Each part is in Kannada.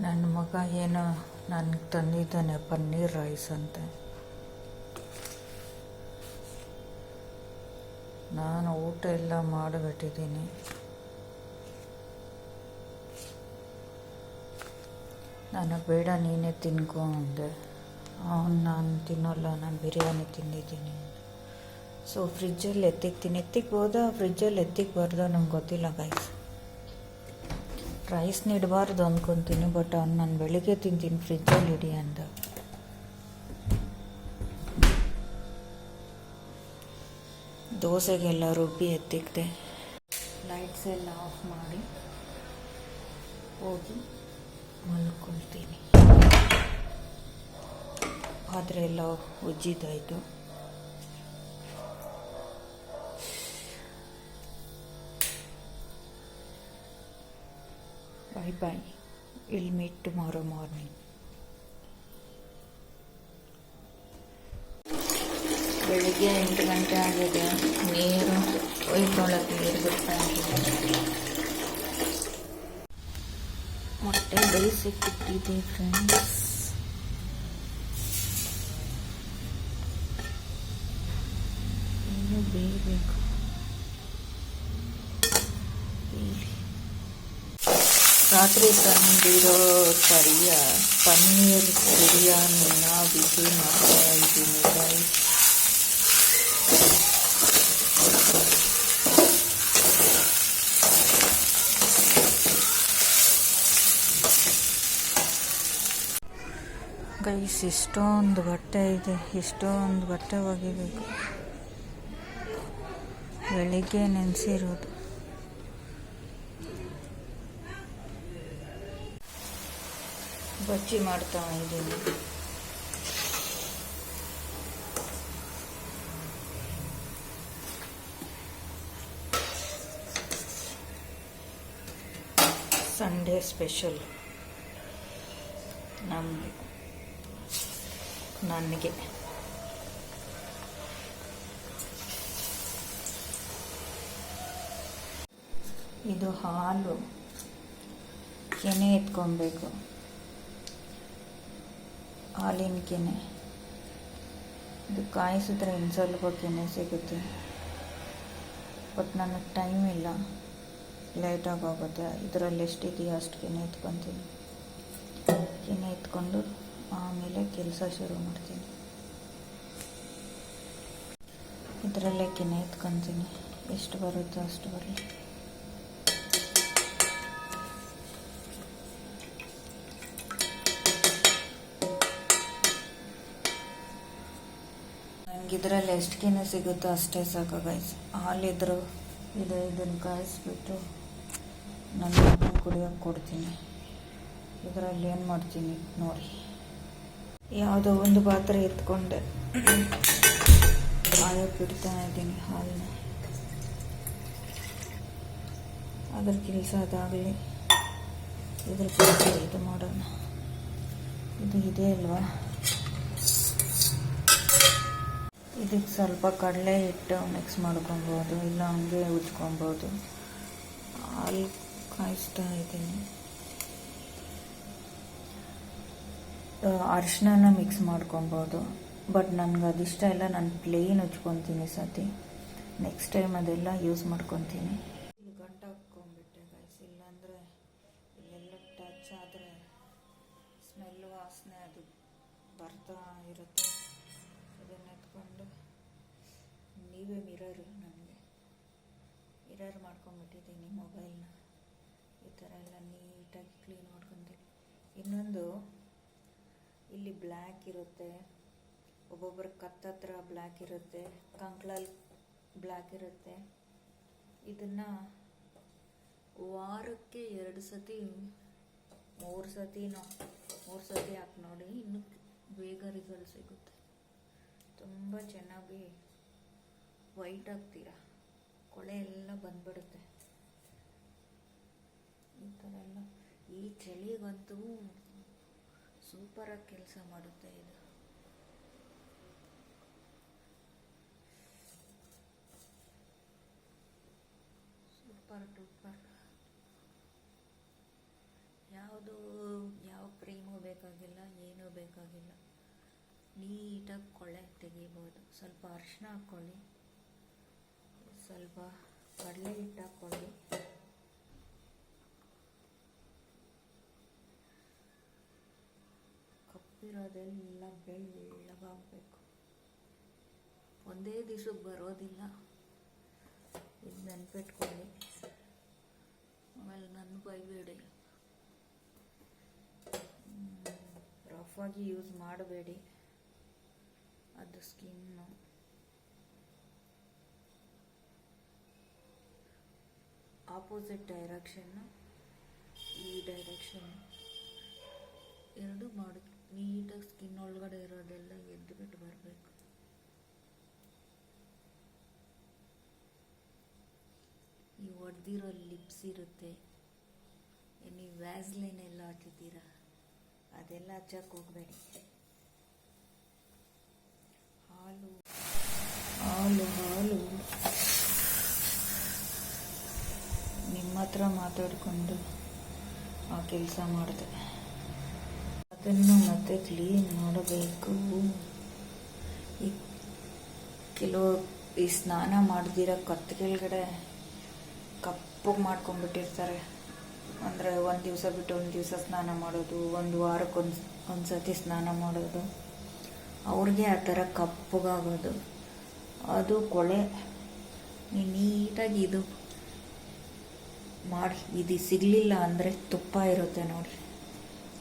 ನನ್ನ ಮಗ ಏನೋ ನನಗೆ ತಂದಿದ್ದಾನೆ, ಪನ್ನೀರ್ ರೈಸ್ ಅಂತ. ನಾನು ಊಟ ಎಲ್ಲ ಮಾಡಿಬಿಟ್ಟಿದ್ದೀನಿ. ನನಗೆ ಬೇಡ, ನೀನೇ ತಿನ್ಕೊ ಅಂದೆ. ಅವನು ನಾನು ತಿನ್ನೋಲ್ಲ, ನಾನು ಬಿರಿಯಾನಿ ತಿಂದಿದ್ದೀನಿ ಸೊ ಫ್ರಿಜ್ಜಲ್ಲಿ ಎತ್ತಿಕ್ತೀನಿ. ಎತ್ತಿಕ್ಬೋದಾ? ಫ್ರಿಜ್ಜಲ್ಲಿ ಎತ್ತಿಕ್ಬಾರ್ದು? ನಂಗೆ ಗೊತ್ತಿಲ್ಲ ಗೈಸ್ ರೈಸ್ ನೀಡಬಾರ್ದು ಅಂದ್ಕೊತೀನಿ ಬಟ್ ಅವ್ನು ನಾನು ಬೆಳಿಗ್ಗೆ ತಿಂತೀನಿ ಫ್ರಿಜ್ಜಲ್ಲಿ ಇಡಿ ಅಂದ. ದೋಸೆಗೆಲ್ಲ ರುಬ್ಬಿ ಎತ್ತಿಕ್ದೆ ಲೈಟ್ಸ್ ಎಲ್ಲ ಆಫ್ ಮಾಡಿ ಹೋಗಿ ಮಲ್ಕೊಳ್ತೀನಿ. ಪಾತ್ರೆ ಎಲ್ಲ ಉಜ್ಜಿದ್ದಾಯಿತು bye bye. Will meet tomorrow morning ಬೆಳಿಗ್ಗೆ ಎಂಟು ಗಂಟೆ ಆಗಿದೆ. ನೀರು ಒಯ್ಕೊಳ್ಳೋಕೆ ನೀರು ಬಿಡ್ತಾ ಇದ್ದೀನಿ ಮೊಟ್ಟೆ ಬೇಯಿಸಿಟ್ಟಿದ್ದೆ ಫ್ರೆಂಡ್ಸ್ ಇನ್ನು ಬೇಯಬೇಕು? ರಾತ್ರಿ ತಂದಿರೋ ಕರಿಯ ಪನ್ನೀರ್ ಬಿರಿಯಾನಿನ ಬಿಸಿ ಮಾಡ್ತಾ ಇದ್ದೀನಿ ಗೈಸ್ ಗೈಸ್ ಇಷ್ಟೊಂದು ಬಟ್ಟೆ ಇದೆ. ಇಷ್ಟೊಂದು ಬಟ್ಟೆ ಒಗಿಬೇಕು. ಬೆಳಿಗ್ಗೆ ನೆನೆಸಿರೋದು. ಬಜ್ಜಿ ಮಾಡ್ತಾ ಇದ್ದೀನಿ. Sunday special. ನಮಗೆ ನನಗೆ. ಇದು ಹಾಲು. ಕೆನೆ ಎತ್ಕೊಬೇಕು. ಹಾಲಿನ ಕೆನೆ ಇದು ಕಾಯಿಸಿದ್ರೆ ಇನ್ನು ಕೆನೆ ಸಿಗುತ್ತೆ. ಬಟ್ ನನಗೆ ಟೈಮ್ ಇಲ್ಲ. ಲೇಟಾಗಿ ಹೋಗುತ್ತೆ ಇದರಲ್ಲಿ ಎಷ್ಟಿದೆಯೋ ಅಷ್ಟು ಕೆನೆ ಎತ್ಕೊತೀನಿ. ಕೆನೆ ಎತ್ಕೊಂಡು ಆಮೇಲೆ ಕೆಲಸ ಶುರು ಮಾಡ್ತೀನಿ. ಇದರಲ್ಲೇ ಕೆನೆ ಎತ್ಕೊತೀನಿ. ಎಷ್ಟು ಬರುತ್ತೋ ಅಷ್ಟು ಬರಲಿ. ಇದರಲ್ಲಿ ಎಷ್ಟು ಸಿಗುತ್ತೋ ಅಷ್ಟೇ ಸಾಕು ಗೈಸ್ ಹಾಲಿದ್ರು ಇದು ಇದನ್ನು ಕಾಯಿಸ್ಬಿಟ್ಟು ನನ್ನ ಕುಡಿಯೋಕ್ಕೆ ಕೊಡ್ತೀನಿ. ಇದರಲ್ಲಿ ಏನು ಮಾಡ್ತೀನಿ ನೋಡಿ. ಯಾವುದೋ ಒಂದು ಪಾತ್ರೆ ಎತ್ಕೊಂಡೆ. ಕಾಯಕ್ಕೆ ಬಿಡ್ತಾ ಇದ್ದೀನಿ ಹಾಲನ್ನ. ಅದ್ರ ಕೆಲಸ ಅದಾಗಲಿ. ಇದ್ರ ಕೆಲಸ ಇದು ಮಾಡೋಣ. ಇದು ಇದೆ ಅಲ್ವಾ? ಇದಕ್ಕೆ ಸ್ವಲ್ಪ ಕಡಲೆ ಹಿಟ್ಟು ಮಿಕ್ಸ್ ಮಾಡ್ಕೊಬೋದು, ಇಲ್ಲ ಹಂಗೆ ಉಜ್ಕೊಬೋದು. ಹಾಲು ಕಾಯಿಸ್ತಾ ಇದ್ದೀನಿ. ಅರಿಶಿನ ಮಿಕ್ಸ್ ಮಾಡ್ಕೊಬೋದು ಬಟ್ ನನಗೆ ಅದಿಷ್ಟ ಇಲ್ಲ, ನಾನು ಪ್ಲೇನ್ ಉಜ್ಕೊತೀನಿ ಸತಿ ನೆಕ್ಸ್ಟ್ ಟೈಮ್ ಅದೆಲ್ಲ ಯೂಸ್ ಮಾಡ್ಕೊತೀನಿ. ನೀವೇ ಮಿರರ್ ನನಗೆ ಮಿರರ್ ಮಾಡ್ಕೊಂಡ್ಬಿಟ್ಟಿದ್ದೀನಿ ಮೊಬೈಲ್ನ. ಈ ಥರ ಎಲ್ಲ ನೀಟಾಗಿ ಕ್ಲೀನ್ ಮಾಡ್ಕೊತೀನಿ ಇನ್ನೊಂದು, ಇಲ್ಲಿ ಬ್ಲ್ಯಾಕ್ ಇರುತ್ತೆ. ಒಬ್ಬೊಬ್ಬರ ಕತ್ತತ್ರ ಬ್ಲ್ಯಾಕ್ ಇರುತ್ತೆ. ಕಂಕ್ಳಲ್ಲಿ ಬ್ಲ್ಯಾಕ್ ಇರುತ್ತೆ. ಇದನ್ನು ವಾರಕ್ಕೆ ಎರಡು ಸತಿ, ಮೂರು ಸತಿನೋ, ಮೂರು ಸತಿ ಹಾಕಿ ನೋಡಿ. ಇನ್ನು ಬೇಗ ರಿಸಲ್ಟ್ ಸಿಗುತ್ತೆ. ತುಂಬ ಚೆನ್ನಾಗಿ ವೈಟ್ ಕೊಳೆ ಎಲ್ಲ ಬಂದ್ಬಿಡುತ್ತೆ. ಈ ಥರ ಎಲ್ಲ. ಈ ಚಳಿಗಂತೂ ಸೂಪರಾಗಿ ಕೆಲಸ ಮಾಡುತ್ತೆ ಇದು. Super duper. ಯಾವುದು ಬೇಕಾಗಿಲ್ಲ, ಏನೂ ಬೇಕಾಗಿಲ್ಲ. ನೀಟಾಗಿ ಕೊಳೆ ತೆಗಿಬೋದು. ಸ್ವಲ್ಪ ಅರಿಶಿನ ಹಾಕ್ಕೊಳ್ಳಿ. ಸ್ವಲ್ಪ ಕಡಲೆ ಹಿಟ್ಟು ಹಾಕ್ಕೊಂಡು ಕಪ್ಪಿರೋದೆಲ್ಲ ಬೆಳ್ಳಗಾಗಬೇಕು. ಒಂದೇ ದಿವಸಕ್ಕೆ ಬರೋದಿಲ್ಲ. ಇದು ನೆನ್ಪಿಟ್ಕೊಳ್ಳಿ. ಆಮೇಲೆ ನನ್ನ ಬೈಬೇಡಿ ರಫ್ ಆಗಿ ಯೂಸ್ ಮಾಡಬೇಡಿ. ಅದು ಸ್ಕಿನ್ನು ಆಪೋಸಿಟ್ ಡೈರೆಕ್ಷನ್ನು ಈ ಡೈರೆಕ್ಷನ್ ಎರಡು ಮಾಡಿ, ನೀಟಾಗಿ ಸ್ಕಿನ್ ಒಳಗಡೆ ಇರೋದೆಲ್ಲ ಎದ್ದು ಬಿಟ್ಟು ಬರಬೇಕು. ಈ ಒಡೆದಿರೋ ಲಿಪ್ಸ್ ಇರುತ್ತೆ. ನೀವು ವ್ಯಾಸ್ಲೈನ್ ಎಲ್ಲ ಹಚ್ಚಿದ್ದೀರಾ ಅದೆಲ್ಲ ಹಚ್ಚಕ್ಕೆ ಹೋಗಬೇಡಿ. ಹಾಲು ಹಾಲು ನಿಮ್ಮ ಹತ್ರ ಮಾತಾಡಿಕೊಂಡು ಆ ಕೆಲಸ ಮಾಡಿದೆ. ಅದನ್ನು ಮತ್ತೆ ಕ್ಲೀನ್ ಮಾಡಬೇಕು. ಈ ಕೆಲವು ಈ ಸ್ನಾನ ಮಾಡ್ದಿರ ಕತ್ತು ಕೆಳಗಡೆ ಕಪ್ಪಗೆ ಮಾಡ್ಕೊಂಡ್ಬಿಟ್ಟಿರ್ತಾರೆ. ಅಂದರೆ ಒಂದು ದಿವಸ ಬಿಟ್ಟು ಒಂದು ದಿವಸ ಸ್ನಾನ ಮಾಡೋದು, ಒಂದು ವಾರಕ್ಕೆ ಒಂದು ಒಂದು ಸತಿ ಸ್ನಾನ ಮಾಡೋದು. ಅವ್ರಿಗೆ ಆ ಥರ ಕಪ್ಪಗಾಗೋದು. ಅದು ಕೊಳೆ. ನೀಟಾಗಿ ಇದು ಮಾಡಿ, ಇದು ಸಿಗಲಿಲ್ಲ ಅಂದರೆ ತುಪ್ಪ ಇರುತ್ತೆ ನೋಡಿ.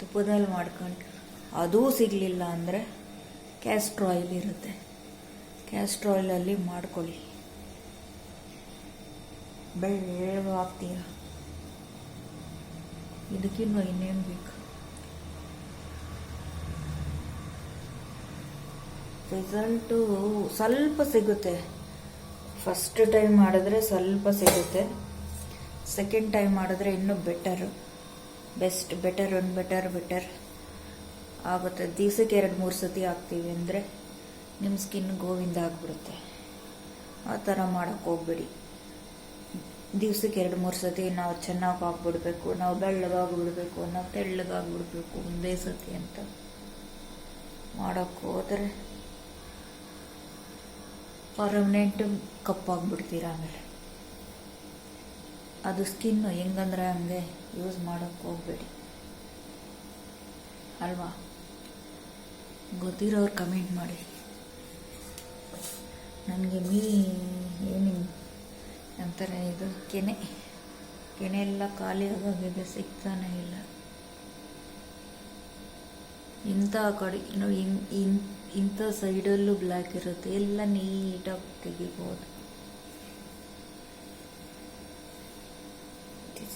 ತುಪ್ಪದಲ್ಲಿ ಮಾಡ್ಕೊಂಡು, ಅದೂ ಸಿಗಲಿಲ್ಲ ಅಂದರೆ ಕ್ಯಾಸ್ಟ್ರ್ ಆಯಿಲ್ ಇರುತ್ತೆ. ಕ್ಯಾಸ್ಟ್ರ್ ಆಯಿಲಲ್ಲಿ ಮಾಡ್ಕೊಳ್ಳಿ. ಬೆಳ್ಳು ಹಾಕ್ತೀರ? ಇದಕ್ಕಿನ್ನೂ ಇನ್ನೇನು ಬೇಕು? ರಿಸಲ್ಟು ಸ್ವಲ್ಪ ಸಿಗುತ್ತೆ. ಫಸ್ಟ್ ಟೈಮ್ ಮಾಡಿದ್ರೆ ಸ್ವಲ್ಪ ಸಿಗುತ್ತೆ. ಸೆಕೆಂಡ್ ಟೈಮ್ ಮಾಡಿದ್ರೆ ಇನ್ನೂ better best better one better better ಆಗುತ್ತೆ ದಿವಸಕ್ಕೆ ಎರಡು, ಮೂರು ಸತಿ ಹಾಕ್ತೀವಿ ಅಂದರೆ ನಿಮ್ಮ ಸ್ಕಿನ್ ಗೋವಿಂದ ಆಗಿಬಿಡುತ್ತೆ. ಆ ಥರ ಮಾಡೋಕ್ಕೆ ಹೋಗ್ಬೇಡಿ. ದಿವ್ಸಕ್ಕೆ ಎರಡು, ಮೂರು ಸತಿ ನಾವು ಚೆನ್ನಾಗಿ ಹಾಕ್ಬಿಡ್ಬೇಕು, ನಾವು ಬೆಳ್ಳಗಾಗ್ಬಿಡ್ಬೇಕು, ನಾವು ತೆಳ್ಳಗಾಗ್ಬಿಡ್ಬೇಕು ಒಂದೇ ಸತಿ ಅಂತ ಮಾಡೋಕ್ಕೆ ಹೋದರೆ ಪರ್ಮನೆಂಟ್ ಕಪ್ಪಾಗ್ಬಿಡ್ತೀರ ಆಮೇಲೆ. ಅದು ಸ್ಕಿನ್ನು ಹೆಂಗಂದ್ರೆ ಹಂಗೆ ಯೂಸ್ ಮಾಡೋಕೆ ಹೋಗ್ಬೇಡಿ. ಅಲ್ವಾ? ಗೊತ್ತಿರೋರು ಕಮೆಂಟ್ ಮಾಡಿ. ನನಗೆ ಮೀ ಏನು ಅಂತಾರೆ ಇದು ಕೆನೆ ಕೆನೆ ಎಲ್ಲ ಖಾಲಿ ಆಗೋಗಿದೆ ಸಿಗ್ತಾನೆ ಇಲ್ಲ. ಇಂಥ ಕಡೆ, ಇನ್ನು ಇನ್ ಇಂಥ ಸೈಡಲ್ಲೂ ಬ್ಲ್ಯಾಕ್ ಇರುತ್ತೆ. ಎಲ್ಲ ನೀಟಾಗಿ ತೆಗಿಬೋದು.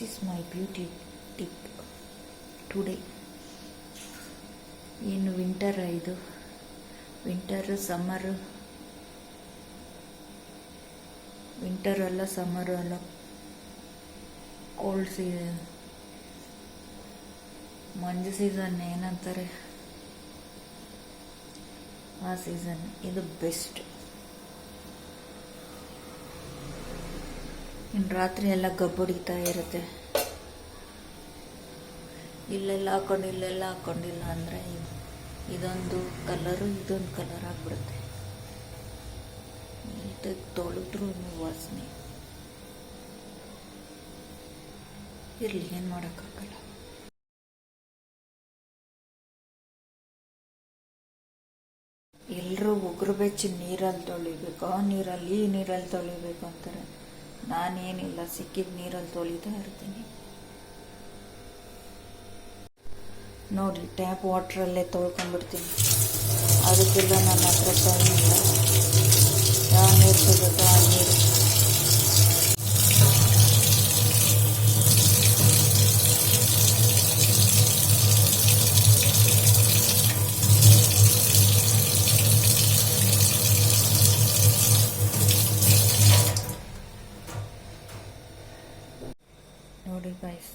Is my beauty tip today ಏನು ವಿಂಟರ್ ಇದು. ವಿಂಟರ್ ಸಮ್ಮರ್ ವಿಂಟರ್ ಅಲ್ಲ ಸಮ್ಮರ್ ಅಲ್ಲ. ಕೋಲ್ಡ್ ಸೀಸನ್ ಮಂಜು ಸೀಸನ್ ಏನಂತಾರೆ? ಆ ಸೀಸನ್ ಇದು ಬೆಸ್ಟ್ ಇನ್ನು ರಾತ್ರಿ ಎಲ್ಲ ಗಬ್ಬಡಿತಾ ಇರುತ್ತೆ. ಇಲ್ಲೆಲ್ಲ ಹಾಕೊಂಡು, ಇಲ್ಲೆಲ್ಲ ಹಾಕೊಂಡಿಲ್ಲ ಅಂದರೆ ಇದೊಂದು ಕಲರು, ಇದೊಂದು ಕಲರ್ ಆಗಿಬಿಡುತ್ತೆ. ನೀಟಾಗಿ ತೊಳೆದ್ರೂ ವಾಸನೆ. ಇರಲಿ, ಏನು ಮಾಡೋಕ್ಕಾಗಲ್ಲ. ಎಲ್ಲರೂ ಉಗುರು ಬೆಚ್ಚಿ ನೀರಲ್ಲಿ ತೊಳಿಬೇಕು. ಆ ನೀರಲ್ಲಿ ಈ ನೀರಲ್ಲಿ ತೊಳಿಬೇಕು ಅಂತಾರೆ. ನಾನೇನಿಲ್ಲ, ಸಿಕ್ಕಿದ ನೀರಲ್ಲಿ ತೊಳಿತಾ ಇರ್ತೀನಿ. ನೋಡಿ ಟ್ಯಾಪ್ ವಾಟ್ರಲ್ಲೇ ತೊಳ್ಕೊಂಡ್ಬಿಡ್ತೀನಿ. ಅದಕ್ಕೆಲ್ಲ ನನ್ನ ಹತ್ರ ಟೈಮ್ ಇಲ್ಲ. ಯಾವ ನೀರು ಸಿಗುತ್ತೋ ಆ ನೀರು ನೋಡಿ ಗೈಸ್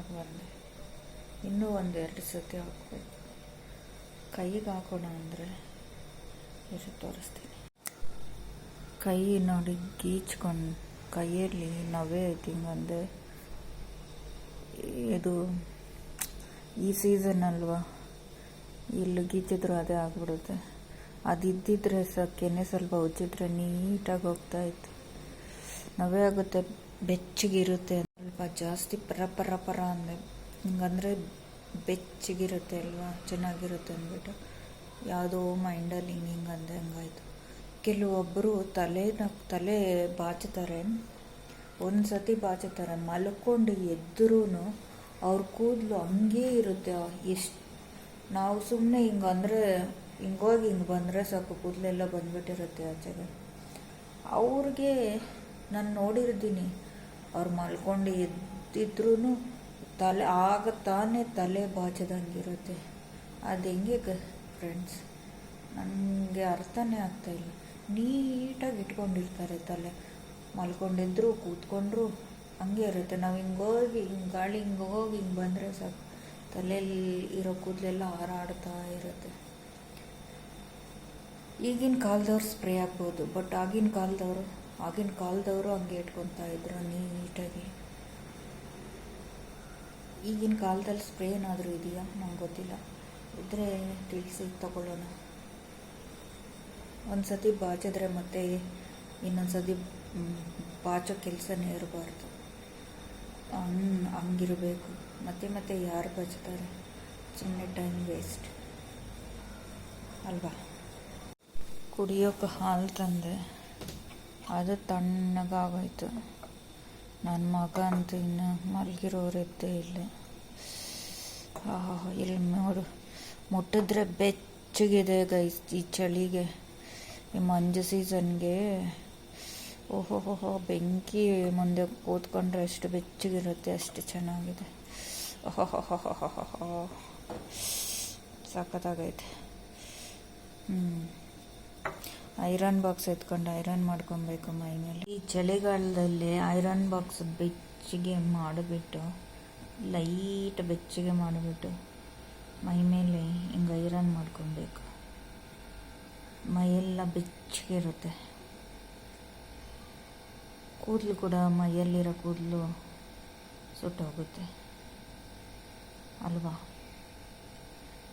ಆಗಿ ಬಂದೆ ಇನ್ನೂ ಒಂದೆರಡು ಸತಿ ಹಾಕ್ಬೇಕು. ಕೈಗೆ ಹಾಕೋಣ ಅಂದರೆ ಇದು ತೋರಿಸ್ತೀನಿ. ಕೈ ನೋಡಿ ಗೀಚ್ಕೊಂಡು ಕೈಯಲ್ಲಿ ನವೇ ಐತಿ ಹಿಂಗಂದೆ ಇದು ಈ ಸೀಸನ್ ಅಲ್ವಾ? ಇಲ್ಲಿ ಗೀಚಿದ್ರು ಅದೇ ಆಗ್ಬಿಡುತ್ತೆ. ಅದಿದ್ದಿದ್ರೆ ಕೆನೆ ಸ್ವಲ್ಪ ಉಜ್ಜಿದ್ರೆ ನೀಟಾಗಿ ಹೋಗ್ತಾ ಇತ್ತು. ನವೇ ಆಗುತ್ತೆ, ಬೆಚ್ಚಗಿರುತ್ತೆ ಜಾಸ್ತಿ ಪರ ಪರ ಪರ ಅಂದೆ. ಹಿಂಗಂದ್ರೆ ಬೆಚ್ಚಗಿರುತ್ತೆ ಅಲ್ವಾ? ಚೆನ್ನಾಗಿರುತ್ತೆ ಅಂದ್ಬಿಟ್ಟು. ಯಾವುದೋ ಮೈಂಡಲ್ಲಿ ಹಿಂಗೆ ಹಿಂಗೆ ಅಂದೆ ಹಂಗಾಯ್ತು. ಕೆಲವೊಬ್ಬರು ತಲೆನ ತಲೆ ಬಾಚುತ್ತಾರೆ ಒಂದು ಸತಿ ಬಾಚುತ್ತಾರೆ ಮಲ್ಕೊಂಡು ಎದ್ರೂ ಅವ್ರ ಕೂದಲು ಹಂಗೇ ಇರುತ್ತೆ. ಎಷ್ಟು, ನಾವು ಸುಮ್ಮನೆ ಹಿಂಗೆ ಅಂದರೆ, ಹಿಂಗೋಗಿ ಹಿಂಗೆ ಬಂದರೆ ಸಾಕು. ಕೂದಲೆಲ್ಲ ಬಂದ್ಬಿಟ್ಟಿರುತ್ತೆ ಆಚೆಗೆ. ಅವ್ರಿಗೆ ನಾನು ನೋಡಿರ್ತೀನಿ. ಅವ್ರು ಮಲ್ಕೊಂಡು ಎದ್ದಿದ್ರೂ ತಲೆ, ಆಗ ತಾನೇ ತಲೆ ಬಾಚದಂಗಿರುತ್ತೆ. ಅದು ಹೆಂಗೆ ಗ ಫ್ರೆಂಡ್ಸ್ ನನಗೆ ಅರ್ಥನೇ ಆಗ್ತಾಯಿಲ್ಲ ನೀಟಾಗಿ ಇಟ್ಕೊಂಡಿರ್ತಾರೆ ತಲೆ. ಮಲ್ಕೊಂಡಿದ್ರು, ಕೂತ್ಕೊಂಡ್ರು, ಹಂಗೆ ಇರುತ್ತೆ. ನಾವು ಹಿಂಗೋಗಿ ಹಿಂಗೆ ಗಾಳಿ ಹಿಂಗೆ ಹೋಗಿ ಹಿಂಗೆ ಬಂದರೆ ಸಾಕು. ತಲೆಯಲ್ಲಿ ಇರೋ ಕೂದಲೆಲ್ಲ ಹಾರಾಡ್ತಾ ಇರುತ್ತೆ. ಈಗಿನ ಕಾಲದವ್ರು ಸ್ಪ್ರೇ ಆಗ್ಬೋದು ಬಟ್ ಆಗಿನ ಕಾಲದವರು ಆಗಿನ ಕಾಲದವರು ಹಂಗೆ ಇಟ್ಕೊತಾ ಇದ್ರು ನೀಟಾಗಿ. ಈಗಿನ ಕಾಲದಲ್ಲಿ ಸ್ಪ್ರೇ ಏನಾದರೂ ಇದೆಯಾ? ನಂಗೆ ಗೊತ್ತಿಲ್ಲ. ಇದ್ದರೆ ತಿಳಿಸಿ, ತಗೊಳ್ಳೋಣ. ಒಂದು ಸತಿ ಬಾಚಿದ್ರೆ ಮತ್ತೆ ಇನ್ನೊಂದು ಸತಿ ಬಾಚೋ ಕೆಲಸನೇ ಇರಬಾರ್ದು. ಹಂಗೆ ಹಂಗಿರಬೇಕು. ಮತ್ತೆ ಮತ್ತೆ ಯಾರು ಬಾಚ್ತಾರೆ? ಸುಮ್ಮನೆ ಟೈಮ್ ವೇಸ್ಟ್. ಅಲ್ವಾ? ಕುಡಿಯೋಕೆ ಹಾಲು ತಂದೆ. ಅದು ತಣ್ಣಗಾಗೋಯ್ತು. ನನ್ನ ಮಗ ಅಂತೂ ಇನ್ನು ಮಲಗಿರೋರಿದ್ದೆ ಇಲ್ಲ. ಆಹಾ, ಇಲ್ಲಿ ನೋಡು. ಮುಟ್ಟಿದ್ರೆ ಬೆಚ್ಚಗಿದೆ ಗೈಸ್ ಈ ಚಳಿಗೆ. ಈ ಮಂಜು ಸೀಸನ್ಗೆ ಓಹೋಹೋಹೋ, ಬೆಂಕಿ ಮುಂದೆ ಕೂತ್ಕೊಂಡ್ರೆ ಎಷ್ಟು ಬೆಚ್ಚಗಿರುತ್ತೆ, ಅಷ್ಟು ಚೆನ್ನಾಗಿದೆ. ಓಹೋ ಸಖತ್ತಾಗೈತೆ. ಹ್ಞೂ ಐರನ್ ಬಾಕ್ಸ್ ಎತ್ಕೊಂಡು ಐರನ್ ಮಾಡ್ಕೊಬೇಕು ಮೈ ಮೇಲೆ ಈ ಚಳಿಗಾಲದಲ್ಲಿ ಐರನ್ ಬಾಕ್ಸ್ ಬೆಚ್ಚಗೆ ಮಾಡಿಬಿಟ್ಟು, ಲೈಟ್ ಬೆಚ್ಚಗೆ ಮಾಡಿಬಿಟ್ಟು ಮೈ ಮೇಲೆ ಹಿಂಗೆ ಐರನ್ ಮಾಡ್ಕೊಬೇಕು. ಮೈಯೆಲ್ಲ ಬೆಚ್ಚಗಿರುತ್ತೆ ಕೂದಲು ಕೂಡ ಮೈಯಲ್ಲಿರೋ ಕೂದಲು ಸುಟ್ಟೋಗುತ್ತೆ. ಅಲ್ವಾ?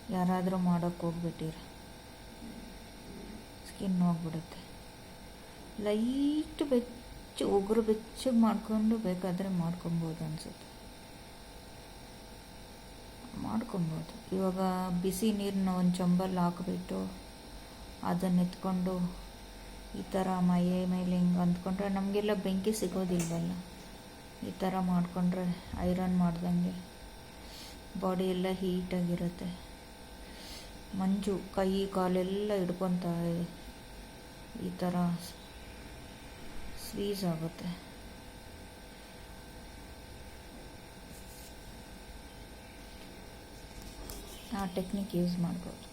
ಯಾರಾದರೂ ಮಾಡೋಕ್ಕೆ ಹೋಗ್ಬಿಟ್ಟಿರಿ. ಸ್ಕಿನ್ ಹೋಗ್ಬಿಡುತ್ತೆ ಲೈಟ್ ಬೆಚ್ಚ, ಉಗುರು ಬೆಚ್ಚಗೆ ಮಾಡ್ಕೊಂಡು ಬೇಕಾದರೆ ಮಾಡ್ಕೊಬೋದು ಅನಿಸುತ್ತೆ. ಮಾಡ್ಕೊಬೋದು. ಇವಾಗ ಬಿಸಿ ನೀರನ್ನ ಒಂದು ಚಂಬಲ್ಲಿ ಹಾಕಿಬಿಟ್ಟು ಅದನ್ನ ಎತ್ಕೊಂಡು ಈ ಥರ ಮೈ ಮೇಲೆ ಹಿಂಗೆ ಅಂದ್ಕೊಂಡ್ರೆ ನಮಗೆಲ್ಲ ಬೆಂಕಿ ಸಿಗೋದಿಲ್ವಲ್ಲ? ಈ ಥರ ಮಾಡಿಕೊಂಡ್ರೆ ಐರನ್ ಮಾಡ್ದಂಗೆ ಬಾಡಿ ಎಲ್ಲ ಹೀಟಾಗಿರುತ್ತೆ ಮಂಜು ಕೈ ಕಾಲೆಲ್ಲ ಹಿಡ್ಕೊತಾ ಈ ಥರ ಸ್ವೀಸ್ ಆಗುತ್ತೆ ಆ ಟೆಕ್ನಿಕ್ ಯೂಸ್ ಮಾಡ್ಬೋದು